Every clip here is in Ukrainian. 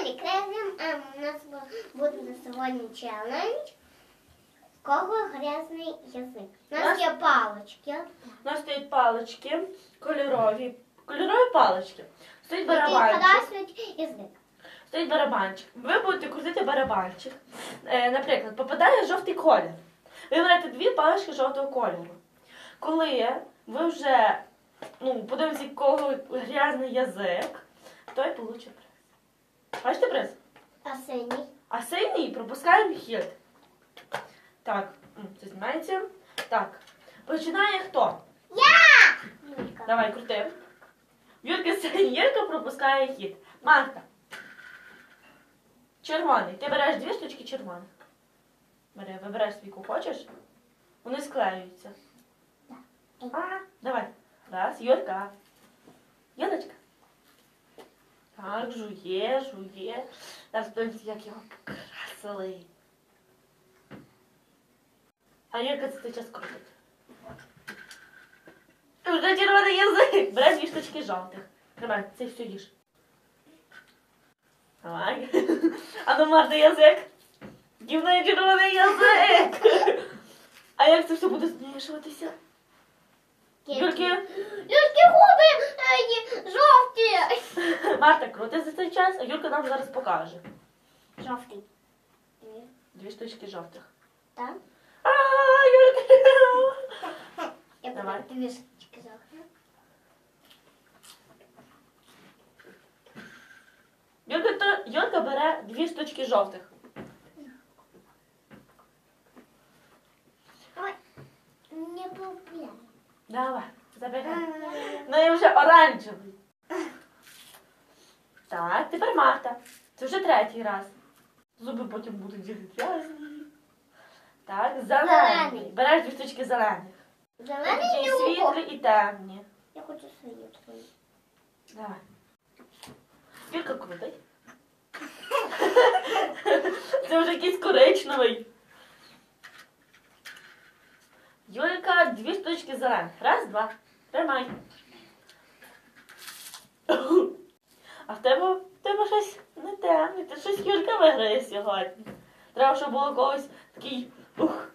Віталік, разом ем, у нас буде на сьогодні челендж. В Кого грязний язик? У нас Нас- є палочки. У нас стоять палички кольорові. Кольорові палички. Стоїть барабанчик. язик. Стоїть барабанчик. Ви будете крутити барабанчик. Е, наприклад, попадає жовтий колір. Ви берете дві палички жовтого кольору. Коли ви вже ну, подивимося, кого грязний язик, той получить. Бачите приз? А синій? А синій пропускаємо хід. Так, це знімається. Так. Починає хто? Я! Юлька. Давай, крути. Юрка синій, Юрка пропускає хід. Марта. Червоний. Ти береш дві штучки червоних. Бери, вибереш свій хочеш. Вони склеюються. Давай. Раз, Юрка. Юрочка. Так, жує, жує. Зараз подивимося, як його покрасили. А Юрка це цей час крутить. Вже червоний язик. Береш дві штучки жовтих. Тримай, це все їж. Давай. А ну Марта язик. Дівний червоний язик. А як це все буде змішуватися? Юрки, Юльки губи е, жовті. Марта крути за цей час, а Юрка нам зараз покаже. Жовтий. Дві штучки жовтих. Так? А, Юрка. Я Давай. буду дві штучки жовтих. Юрка, то, Юрка бере дві штучки жовтих. Ой, не популяй. Давай, забирай. Ну і вже оранжевий. Так, тепер Марта. Це вже третій раз. Зуби потім будуть грязні. Так, зелений. Зелений. Береш дві штучки зелених. Зелений Такі не світлі і темні. Я хочу свої твої. Давай. Юрка крутий. Це вже якийсь коричневий. Юрка, дві штучки зелених. Раз, два. Тримай. А в тебе, в тебе щось не темне. Ти щось Юрка виграє сьогодні. Треба, щоб було когось такий. Ух.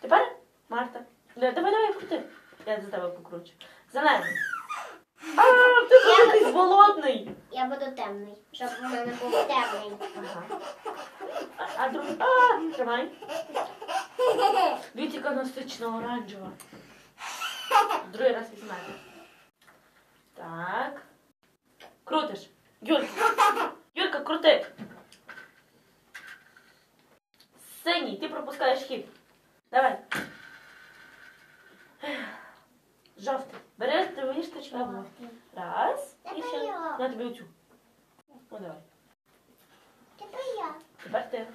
Тепер Марта. Давай, давай, давай, крути. Я за тебе покручу. Зелений. А, ти якийсь голодний. Я буду темний, щоб у мене був темний. Ага. А, а другий. А, тримай. Яка насична оранжева. Другий раз візьмете. Так. Крутиш. Юрка. Юрка, крути. Синій, ти пропускаєш хід. Давай. Жовтий. Бери дві штучки. Раз. І ще. На тобі оцю. Ну давай. Тепер я. Тепер ти.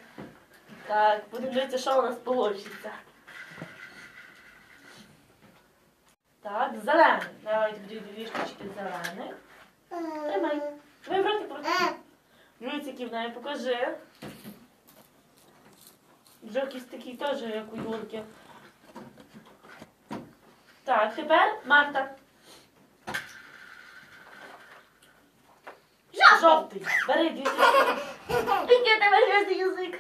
Так, будемо дивитися, що у нас вийде. Так, зелений. Давай дві, дві штучки зелених. Тримай. Вибрати проти. Дивіться, які в неї покажи. Вже якийсь такий теж, як у Юрки. Так, тепер Марта. Жовтий. Бери дві. Який у тебе грязний язик.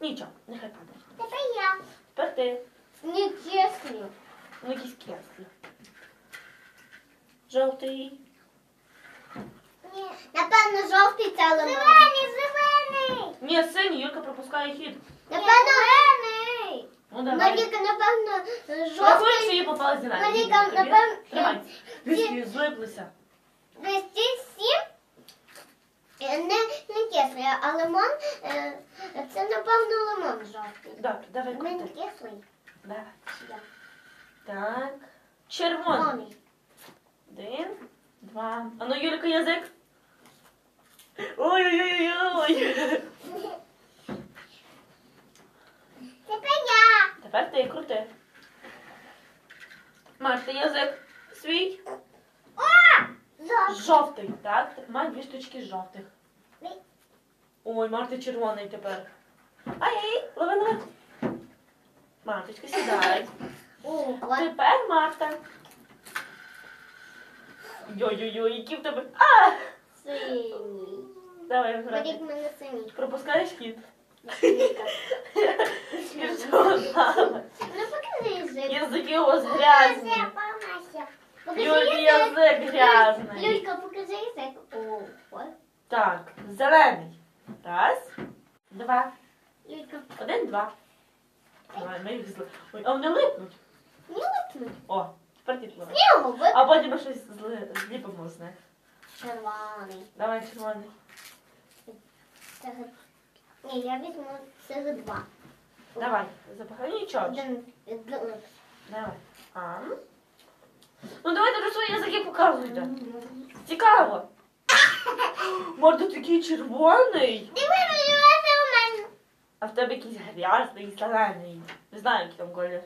Нічого, нехай падає. Тепер я. Тепер ти. Не чесно. Ну, якісь креслі. Жовтий. Ні. Напевно, жовтий це лимон. Зелений, зелений. Ні, синій, Юрка пропускає хід. Напевно, зелений. Ну давай. Маріка, напевно, Рахуй, що жовтий. їй попала зелена. Маріка, Тобі? напевно, Тримай. Віскі, злиплися. Ці сім е, не, не кислий, а лимон, е, це, напевно, лимон жовтий. Добре, давай Він крути. кислий. Давай. Так. Червоний. Червоний. Один, два. А ну, Юрка, язик. Ой-ой-ой-ой. Тепер я. Тепер ти крути. Марта, язик свій. О! Жовтий. Так? Май дві штучки жовтих. Ой. Марта червоний тепер. Ай-яй, лови, лови. Марточка, сідай. Тепер Марта. Йой-йой-йой, які в тебе. А! Синій. Давай Беріть грати. мене самі. Пропускаєш хід. І що там? Ну покажи язик. Язики у вас грязні. Покажи Юльки язик. язик грязний. Люлька, покажи язик. О. Так, зелений. Раз, два. Люлька, Один, два. Давай, ми їх зли. Ой, а вони липнуть. не липнуть. О, ви. А потім ми щось зли- зліпимо з них. Червоний. Давай червоний. Ні, я візьму серед два. Давай, запахай нічого. Один. Давай. А. Ну давайте вже свої язики показуйте. Цікаво. Морда такий червоний. Дивися у мене. А в тебе якийсь грязний, зелений. Не знаю, який там колір.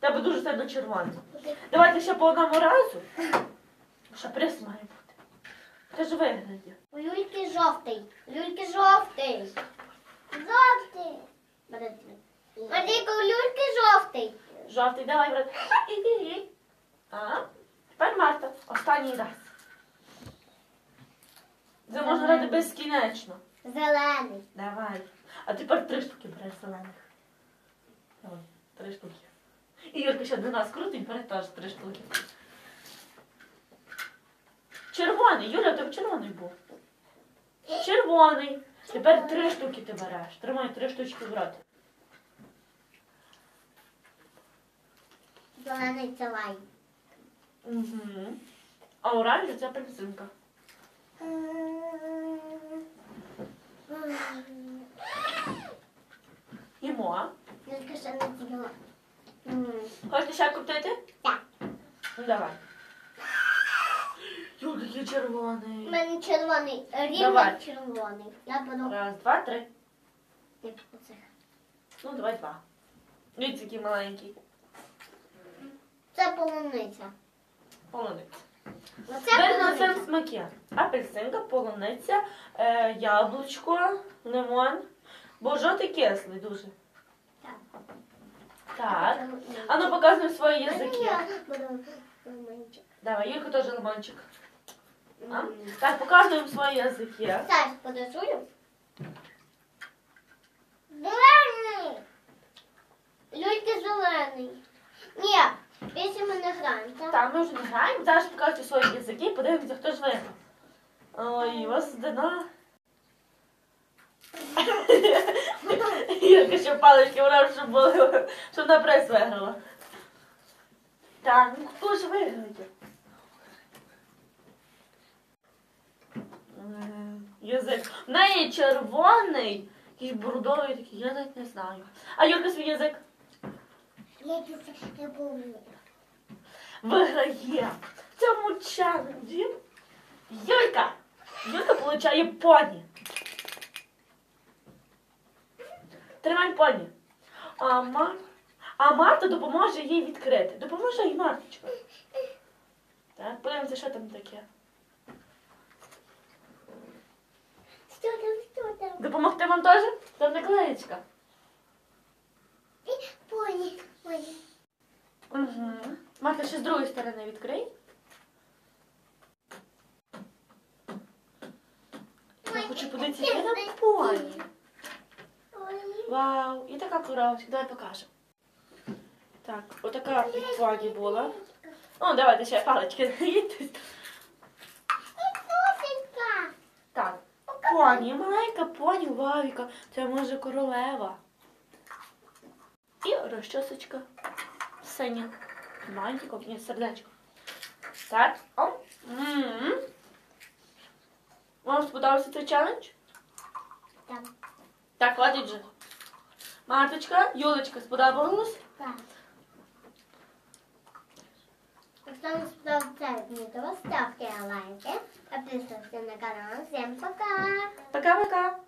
Тебе дуже сильно червоний. Давайте ще по одному разу. Ще приз має бути. Ти ж вигляді. У Люльки жовтий. У Люльки жовтий. Жовтий. Марійка, у Люльки жовтий. Жовтий, давай, брат. А? Тепер Марта. Останній раз. Це можна грати безкінечно. Зелений. Давай. А тепер три штуки береш зелених. Давай, три штуки. І Юрка ще до нас крутить, бере теж три штуки. Червоний, Юля, тебе червоний був. Червоний. Тепер три штуки ти береш. Тримай три штучки в рот. Зелений це лай. Угу. А оранжевий це апельсинка. Їмо. Люлька ще не з'їла. М. Хочете ще крутити? Так. Ну давай. Юрка, який У червоний. мене червоний. Рівно Давай. червоний. Я буду Раз, два, три. як оце. Ну, давай два. Дивіться, який маленький. Це полуниця. Полуниця. Оце Тепер на полуниця. смаки. Апельсинка, полуниця, е, яблучко, лимон. Бо жовтий кислий дуже. Так. А ну показуємо свої язики. Я буду лимончик. Давай, Юрка теж лимончик. А? Так, показуємо свої язики. Саш, подозрую. Зелений. Люльки зелений. Ні, більше ми не граємо. так? Так, ми вже не граємо. Зараз покажете свої язики, подивимося, хто ж виграв. Ой, у вас дина. Юрка ще палички врав, щоб, було, щоб на прес виграла. Так, ну хто ж виграє? Язик. В неї червоний, якийсь бордовий такий, я навіть не знаю. А Юрка свій язик Я тут не помню. виграє в цьому челенджі. Юрка! Юрка получає поні. Тримай поні. А, Мар... а Марта допоможе їй відкрити. Допоможе їй Марточка. Так, подивимося, що там таке. Що там, що там? Допомогти вам теж? Там наклеєчка. Поні, поні. Угу. Марта, ще з другої сторони відкрий. Я хочу подивитися, яке там поні. Вау, і така коробочка, давай покажемо. Так, отака від поні була. О, давайте ще палички. Сосенька. Так, поні, маленька поні, вау, яка це може королева. І розчосочка синя. Маленька, ні, сердечко. Так. М. Вам сподобався цей челендж? Так. Так, хватить вже. Марточка, Юлечка, сподобалось? Так. Якщо вам сподобався це відео, ставте лайки, підписуйтесь на канал. Всім пока! Пока-пока.